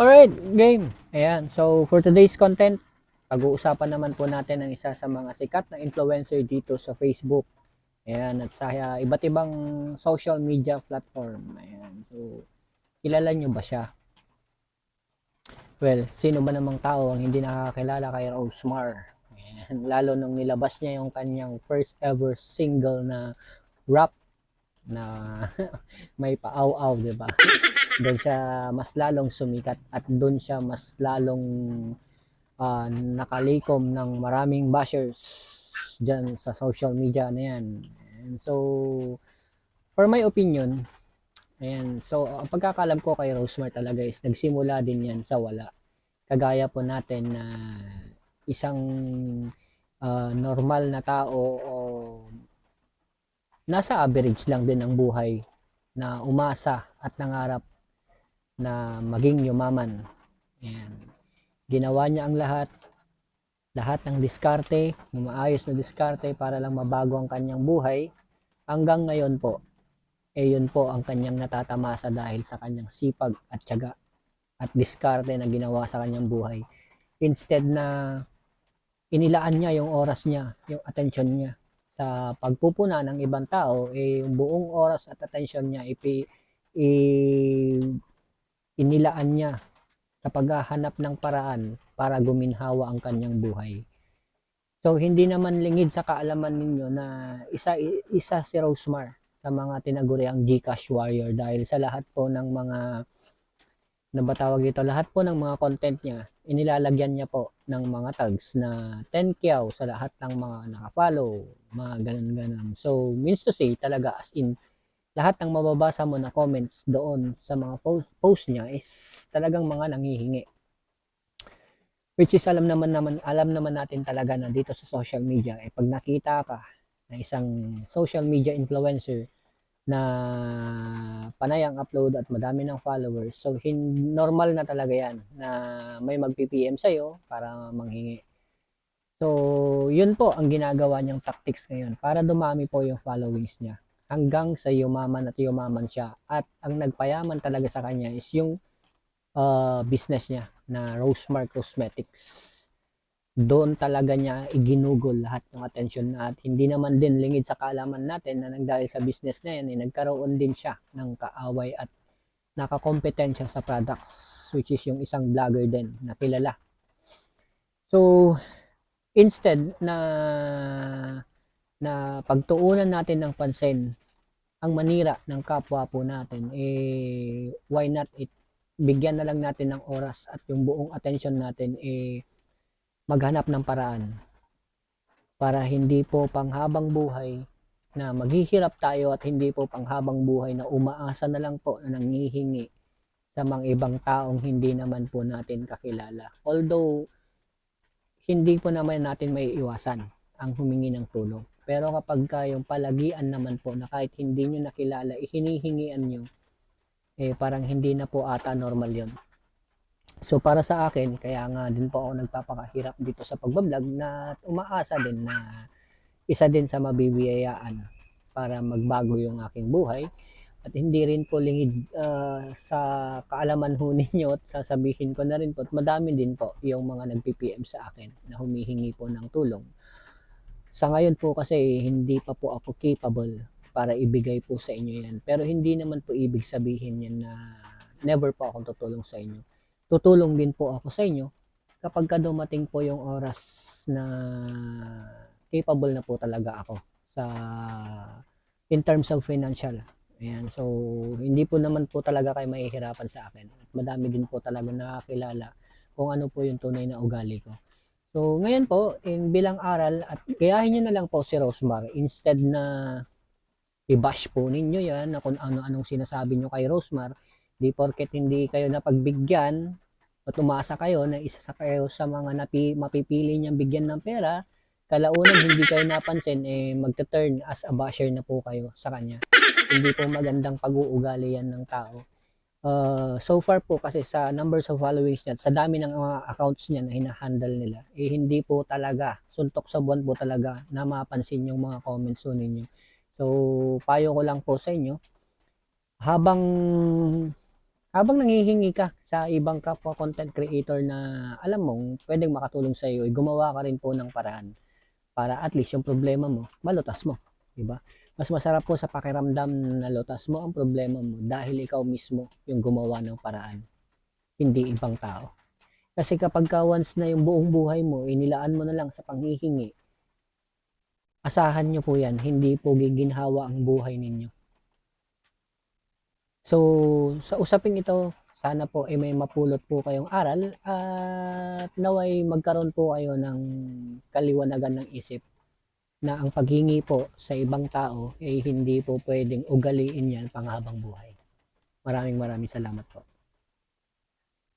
Alright, game. Ayan. So, for today's content, pag-uusapan naman po natin ang isa sa mga sikat na influencer dito sa Facebook. Ayan. At sa uh, iba't ibang social media platform. Ayan. So, kilala nyo ba siya? Well, sino ba namang tao ang hindi nakakilala kay Rosemar? Ayan. Lalo nung nilabas niya yung kanyang first ever single na rap na may paaw-aw, di ba? doon siya mas lalong sumikat at doon siya mas lalong uh, nakalikom ng maraming bashers dyan sa social media na yan. And so, for my opinion, ayan, so ang pagkakalam ko kay Rosemar talaga is nagsimula din yan sa wala. Kagaya po natin na isang uh, normal na tao o nasa average lang din ang buhay na umasa at nangarap na maging yumaman. Ayan. Ginawa niya ang lahat, lahat ng diskarte, ng maayos na diskarte para lang mabago ang kanyang buhay. Hanggang ngayon po, eh yun po ang kanyang natatamasa dahil sa kanyang sipag at tiyaga at diskarte na ginawa sa kanyang buhay. Instead na inilaan niya yung oras niya, yung attention niya sa pagpupuna ng ibang tao, eh yung buong oras at attention niya ipi, i, inilaan niya sa paghahanap ng paraan para guminhawa ang kanyang buhay. So hindi naman lingid sa kaalaman ninyo na isa isa si Rosemar sa mga tinaguriang Gcash warrior dahil sa lahat po ng mga na ba tawag ito, lahat po ng mga content niya, inilalagyan niya po ng mga tags na 10 kyaw sa lahat ng mga nakafollow, mga ganun-ganun. So, means to say, talaga as in, lahat ng mababasa mo na comments doon sa mga post, post niya is talagang mga nangihingi. Which is alam naman naman alam naman natin talaga na dito sa social media eh pag nakita ka na isang social media influencer na panay ang upload at madami ng followers so hin normal na talaga yan na may mag-PPM sa iyo para manghingi. So, yun po ang ginagawa niyang tactics ngayon para dumami po yung followings niya hanggang sa yumaman at yumaman siya. At ang nagpayaman talaga sa kanya is yung uh, business niya na Rosemark Cosmetics. Doon talaga niya iginugol lahat ng attention na at hindi naman din lingid sa kaalaman natin na nagdahil sa business na yan, eh, nagkaroon din siya ng kaaway at nakakompetensya sa products which is yung isang vlogger din na kilala. So, instead na na pagtuunan natin ng pansin ang manira ng kapwa po natin, eh, why not it, bigyan na lang natin ng oras at yung buong attention natin, eh, maghanap ng paraan para hindi po panghabang buhay na maghihirap tayo at hindi po panghabang buhay na umaasa na lang po na nangihingi sa mga ibang taong hindi naman po natin kakilala. Although, hindi po naman natin may iwasan ang humingi ng tulong. Pero kapag ka yung palagian naman po na kahit hindi nyo nakilala, ihinihingian nyo, eh parang hindi na po ata normal yon So para sa akin, kaya nga din po ako nagpapakahirap dito sa pagbablog na umaasa din na isa din sa mabibiyayaan para magbago yung aking buhay. At hindi rin po lingid uh, sa kaalaman ho ninyo at sasabihin ko na rin po at madami din po yung mga nag-PPM sa akin na humihingi po ng tulong sa ngayon po kasi hindi pa po ako capable para ibigay po sa inyo yan. Pero hindi naman po ibig sabihin yan na never po akong tutulong sa inyo. Tutulong din po ako sa inyo kapag ka dumating po yung oras na capable na po talaga ako sa in terms of financial. Ayan, so hindi po naman po talaga kayo mahihirapan sa akin. Madami din po talaga nakakilala kung ano po yung tunay na ugali ko. So, ngayon po, in bilang aral, at gayahin nyo na lang po si Rosemar. Instead na i-bash po ninyo yan na kung ano-anong sinasabi nyo kay Rosemar, di porket hindi kayo napagbigyan o tumasa kayo na isa sa kayo sa mga napi, mapipili niyang bigyan ng pera, kalaunan hindi kayo napansin, eh magte-turn as a basher na po kayo sa kanya. Hindi po magandang pag-uugali yan ng tao uh, so far po kasi sa numbers of followings niya, sa dami ng mga accounts niya na hinahandle nila, eh hindi po talaga, suntok sa buwan po talaga na mapansin yung mga comments po ninyo. So, payo ko lang po sa inyo, habang habang nangihingi ka sa ibang kapwa content creator na alam mong pwedeng makatulong sa iyo, gumawa ka rin po ng paraan para at least yung problema mo, malutas mo. Diba? Mas masarap po sa pakiramdam na lutas mo ang problema mo dahil ikaw mismo yung gumawa ng paraan, hindi ibang tao. Kasi kapag ka once na yung buong buhay mo, inilaan mo na lang sa panghihingi, asahan nyo po yan, hindi po giginhawa ang buhay ninyo. So, sa usaping ito, sana po ay may mapulot po kayong aral at naway magkaroon po kayo ng kaliwanagan ng isip na ang paghingi po sa ibang tao ay hindi po pwedeng ugaliin yan panghabang buhay. Maraming maraming salamat po.